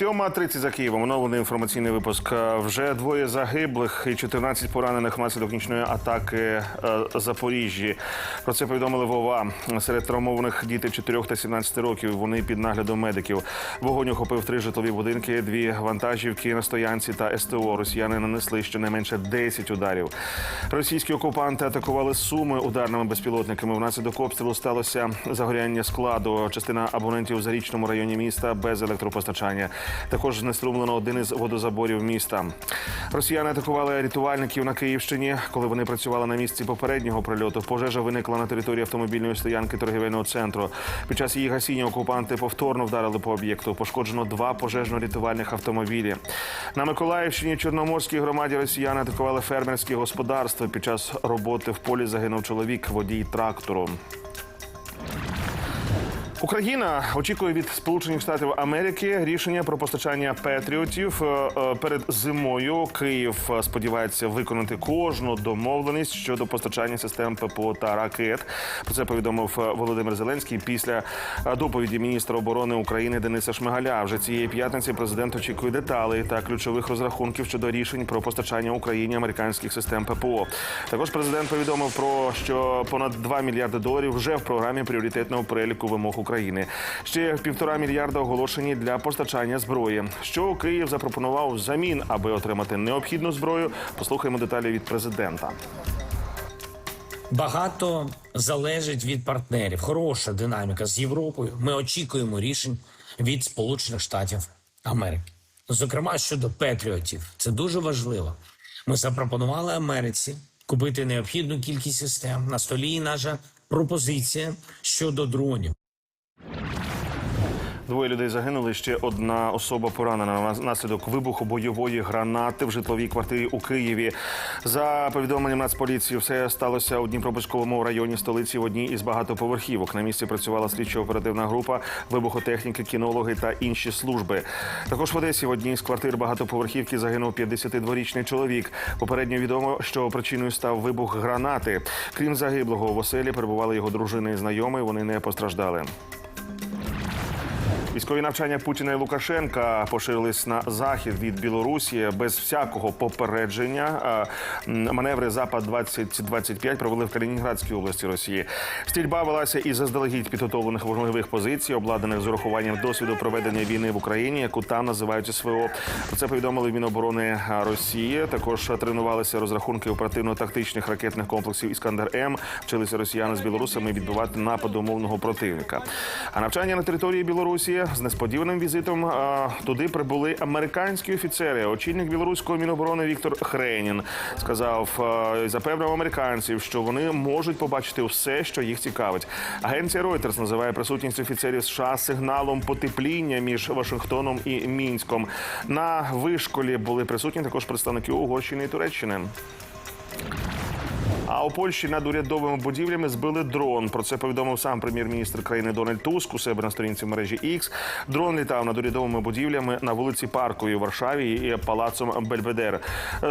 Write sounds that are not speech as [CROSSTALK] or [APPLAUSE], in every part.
7.30 за Києвом. Оновлений інформаційний випуск. Е, Вже двоє загиблих і 14 поранених внаслідок нічної атаки е, Запоріжжі. Про це повідомили Вова. Серед травмованих діти 4 та 17 років. Вони під наглядом медиків. Вогонь охопив три житлові будинки, дві вантажівки на стоянці та СТО. Росіяни нанесли щонайменше 10 ударів. Російські окупанти атакували суми ударними безпілотниками. Внаслідок обстрілу сталося загоряння складу. Частина абонентів у зарічному районі міста без електропостачання. Також знеструмлено один із водозаборів міста. Росіяни атакували рятувальників на Київщині, коли вони працювали на місці попереднього прильоту. Пожежа виникла на території автомобільної стоянки торгівельного центру. Під час її гасіння окупанти повторно вдарили по об'єкту. Пошкоджено два пожежно-рятувальних автомобілі. На Миколаївщині Чорноморській громаді росіяни атакували фермерські господарства. Під час роботи в полі загинув чоловік, водій трактору. Україна очікує від Сполучених Штатів Америки рішення про постачання патріотів Е, е, перед зимою. Київ е, сподівається виконати кожну домовленість щодо постачання систем ППО та ракет. Про це повідомив Володимир Зеленський після доповіді міністра оборони України Дениса Шмигаля. Вже цієї п'ятниці президент очікує деталей та ключових розрахунків щодо рішень про постачання Україні американських систем ППО. Також президент повідомив про що понад 2 мільярди доларів вже в програмі пріоритетного переліку вимог України. Ще півтора мільярда оголошені для постачання зброї. Що Київ запропонував взамін, аби отримати необхідну зброю. Послухаємо деталі від президента. Багато залежить від партнерів. Хороша динаміка з Європою. Ми очікуємо рішень від Сполучених Штатів Америки. Зокрема, щодо патріотів, це дуже важливо. Ми запропонували Америці купити необхідну кількість систем. На столі наша пропозиція щодо дронів. Двоє людей загинули. Ще одна особа поранена внаслідок вибуху бойової гранати в житловій квартирі у Києві. За повідомленням Нацполіції, все сталося у Дніпропетровському районі столиці в одній із багатоповерхівок. На місці працювала слідчо-оперативна група, вибухотехніки, кінологи та інші служби. Також в Одесі в одній з квартир багатоповерхівки загинув 52-річний чоловік. Попередньо відомо, що причиною став вибух гранати. Крім загиблого, в оселі перебували його дружина і знайомий. Вони не постраждали. Військові навчання Путіна і Лукашенка поширились на захід від Білорусі без всякого попередження. Маневри Запад 2025 провели в Калінінградській області Росії. Стрільба велася із заздалегідь підготовлених вогневих позицій, обладнаних з урахуванням досвіду проведення війни в Україні, яку там називають СВО. Це повідомили Міноборони Росії. Також тренувалися розрахунки оперативно-тактичних ракетних комплексів Іскандер М. Вчилися росіяни з білорусами відбивати напад умовного противника. А навчання на території Білорусі з несподіваним візитом а, туди прибули американські офіцери. Очільник білоруського міноборони Віктор Хренін сказав а, запевнив американців, що вони можуть побачити все, що їх цікавить. Агенція Reuters називає присутність офіцерів США сигналом потепління між Вашингтоном і Мінськом. На вишколі були присутні також представники Угорщини і Туреччини. А у Польщі над урядовими будівлями збили дрон. Про це повідомив сам прем'єр-міністр країни Дональд Туск у себе на сторінці мережі X. Дрон літав над урядовими будівлями на вулиці Парковій у Варшаві і палацом Бельбедер.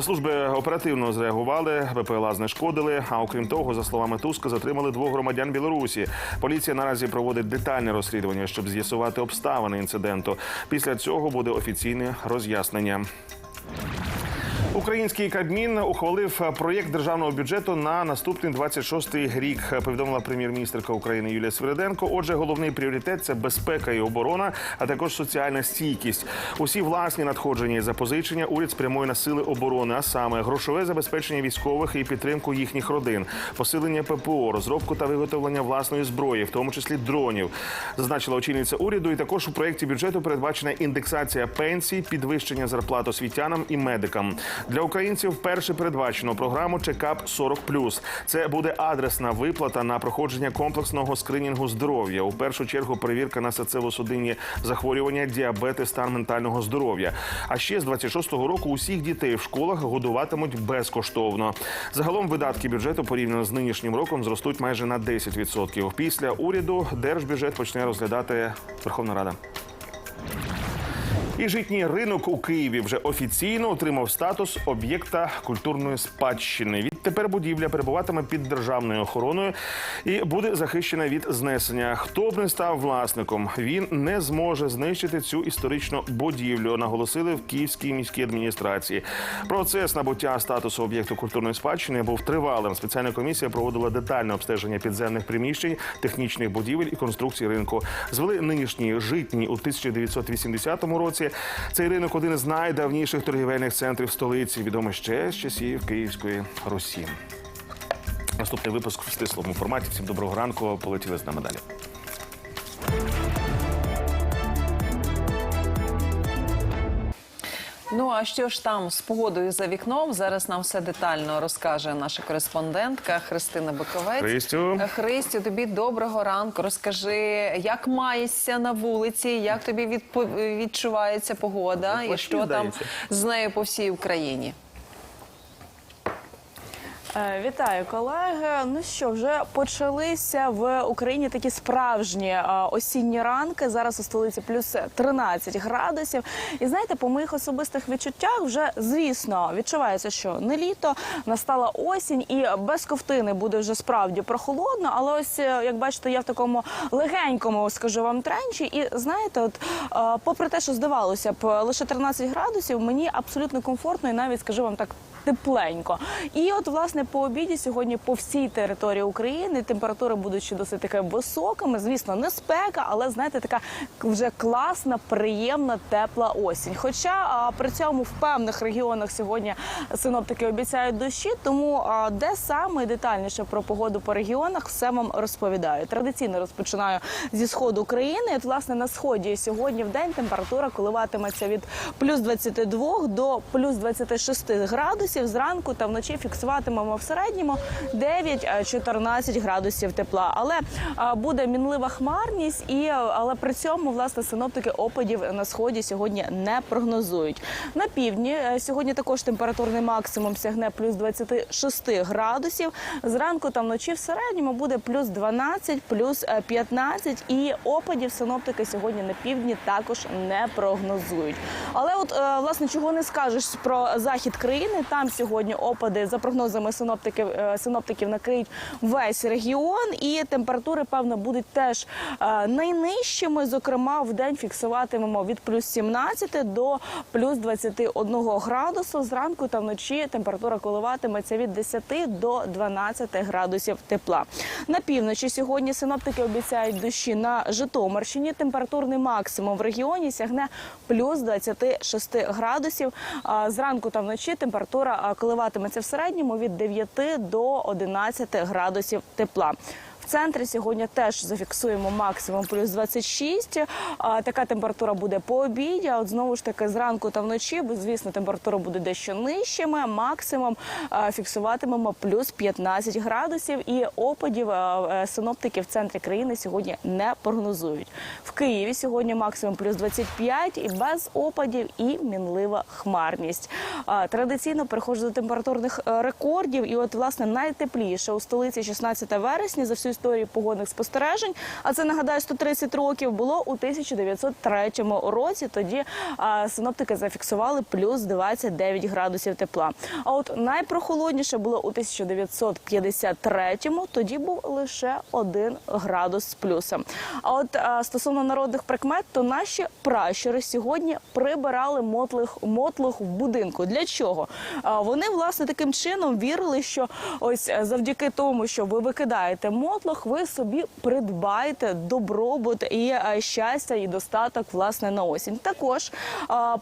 Служби оперативно зреагували, БПЛА знешкодили. А окрім того, за словами Туска, затримали двох громадян Білорусі. Поліція наразі проводить детальне розслідування, щоб з'ясувати обставини інциденту. Після цього буде офіційне роз'яснення. Український Кабмін ухвалив проєкт державного бюджету на наступний 26-й рік. Повідомила прем'єр-міністрка України Юлія Свириденко. Отже, головний пріоритет це безпека і оборона, а також соціальна стійкість. Усі власні надходження і запозичення уряд спрямує на сили оборони, а саме грошове забезпечення військових і підтримку їхніх родин, посилення ППО, розробку та виготовлення власної зброї, в тому числі дронів. Зазначила очільниця уряду. І також у проєкті бюджету передбачена індексація пенсій, підвищення зарплат освітянам і медикам. Для українців вперше передбачено програму Чекап 40+. Це буде адресна виплата на проходження комплексного скринінгу здоров'я. У першу чергу перевірка на серцево-судинні захворювання, діабети, стан ментального здоров'я. А ще з 26-го року усіх дітей в школах годуватимуть безкоштовно. Загалом видатки бюджету порівняно з нинішнім роком зростуть майже на 10%. Після уряду держбюджет почне розглядати Верховна Рада. І житній ринок у Києві вже офіційно отримав статус об'єкта культурної спадщини. Тепер будівля перебуватиме під державною охороною і буде захищена від знесення. Хто б не став власником, він не зможе знищити цю історичну будівлю. Наголосили в Київській міській адміністрації. Процес набуття статусу об'єкту культурної спадщини був тривалим. Спеціальна комісія проводила детальне обстеження підземних приміщень, технічних будівель і конструкцій ринку. Звели нинішні житні у 1980 році. Цей ринок один із найдавніших торгівельних центрів столиці, відомий ще з часів Київської Русі. Наступний випуск в стислому форматі. Всім доброго ранку. Полетіли з нами далі. Ну а що ж там з погодою за вікном? Зараз нам все детально розкаже наша кореспондентка Христина Биковець. Христю. Христю, тобі доброго ранку. Розкажи, як маєшся на вулиці, як тобі відпо- відчувається погода, і що там з нею по всій Україні? Е, Вітаю, колеги. Ну що, вже почалися в Україні такі справжні е, осінні ранки. Зараз у столиці плюс 13 градусів. І знаєте, по моїх особистих відчуттях вже звісно відчувається, що не літо, настала осінь, і без ковтини буде вже справді прохолодно. Але ось е, як бачите, я в такому легенькому, скажу вам, тренчі. І знаєте, от попри те, що здавалося б, лише 13 градусів, мені абсолютно комфортно і навіть скажу вам так тепленько. І от власне по обіді сьогодні по всій території України температури будуть ще досить таки високими. Звісно, не спека, але знаєте, така вже класна, приємна, тепла осінь. Хоча а, при цьому в певних регіонах сьогодні синоптики обіцяють дощі, тому а, де саме детальніше про погоду по регіонах все вам розповідаю. Традиційно розпочинаю зі сходу України. От, власне на сході сьогодні в день температура коливатиметься від плюс 22 до плюс 26 градусів. Зранку та вночі фіксуватимемо в середньому 9-14 градусів тепла. Але буде мінлива хмарність, і але при цьому власне синоптики опадів на сході сьогодні не прогнозують. На півдні е, сьогодні також температурний максимум сягне плюс 26 градусів. Зранку та вночі в середньому буде плюс 12, плюс е, 15 і опадів синоптики сьогодні на півдні також не прогнозують. Але от е, власне чого не скажеш про захід країни, там сьогодні опади за прогнозами синоптиків е, синоптиків накриють весь регіон, і температури певно будуть теж е, найнижчими. Зокрема, в день фіксуватимемо від плюс 17 до плюс 21 градусу. Зранку та вночі температура коливатиметься від 10 до 12 градусів тепла. На півночі сьогодні синоптики обіцяють дощі на Житомирщині. Температурний максимум в регіоні сягне плюс 26 градусів. Зранку та вночі температура а, коливатиметься в середньому від 9 до 11 градусів тепла. Центрі сьогодні теж зафіксуємо максимум плюс 26. А, Така температура буде по обіді. От знову ж таки зранку та вночі, звісно, температура буде дещо нижчими. Максимум фіксуватимемо плюс 15 градусів. І опадів е, синоптики в центрі країни сьогодні не прогнозують. В Києві сьогодні максимум плюс 25 і без опадів, і мінлива хмарність. Традиційно переходжу до температурних е, рекордів. І от, власне, найтепліше у столиці 16 вересня за всю історію погодних спостережень. А це нагадаю 130 років було у 1903 році. Тоді синоптики зафіксували плюс 29 градусів тепла. А от найпрохолодніше було у 1953-му. Тоді був лише один градус з плюсом. А от стосовно народних прикмет, то наші пращури сьогодні прибирали мотлих мотлох в будинку. Для чого? Вони власне таким чином вірили, що ось завдяки тому, що ви викидаєте мотлох, ви собі придбаєте добробут і е, щастя і достаток власне на осінь. Також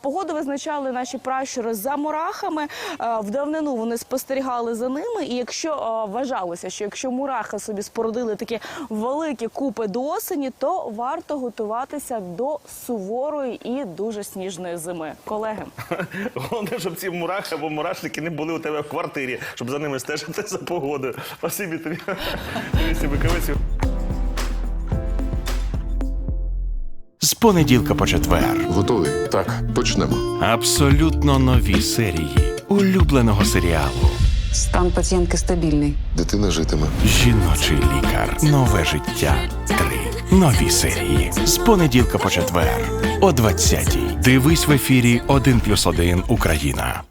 погоду визначали наші пращури за мурахами. В давнину вони спостерігали за ними. І якщо вважалося, що якщо мурахи собі спорудили такі великі купи до осені, то варто готуватися до суворої і дуже сніжної зими. Колеги. [LAUGHS] Головне, щоб ці мурахи або мурашники не були у тебе в квартирі, щоб за ними стежити за погодою. Спасибі тобі. [LAUGHS] Дивіться, З понеділка по четвер. Готовий? Так, почнемо. Абсолютно нові серії улюбленого серіалу Стан пацієнтки стабільний. Дитина житиме. Жіночий лікар. Нове життя. Три нові серії. З понеділка по четвер. О 20-й. Дивись в ефірі 1+,1 Україна.